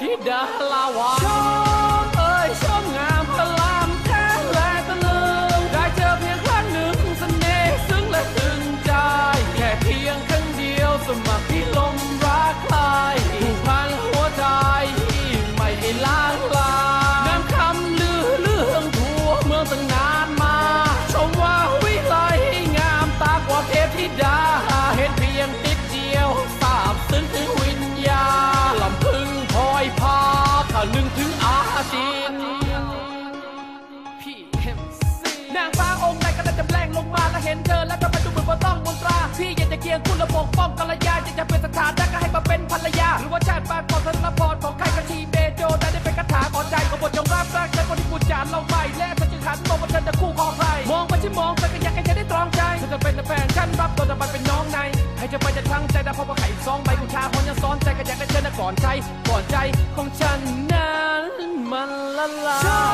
ธิดาลาวาชมเอ้ยชมงามพระลามแท้และตะลึงได้เจอเพียงครั้งหนึ่งเสน่ห์ซึ้งและตึงใจ แค่เพียงครั้งเดียวสมัครที่ลมรักใครผูกพันหัวใจไม่ให้ล้างลางามคำลือเรื่องทั่วเมืองตั้งนานมา ชมว่าวิไลงามตากว่าเทพธิดา ยากจะเคียงคุณและปกป้องกัลยาอยากจะเป็นสถานะก็ให้มาเป็นภรรยา หรือว่าชาติบ้านก่อนธนพรของใครก็ชีเบโจได้ได้เป็นคาถาก่อนใจของบทจงรับรักและคนที่พูดจานเราไม่และฉันจึงหันมองว่าเธอจะคู่ครองใครมองไปที่มองไปก็อยากให้เธอได้ตรองใจเธอจะเป็นแฟนฉันรับตัวจะไปเป็นน้องในให้เธอไปจะทั้งใจแต่พอมาไข่ซองใบกุชาคนยังซ้อนใจก็อยากให้เธอนะก่อนใจก่อนใจของฉันนั้นมันละลาย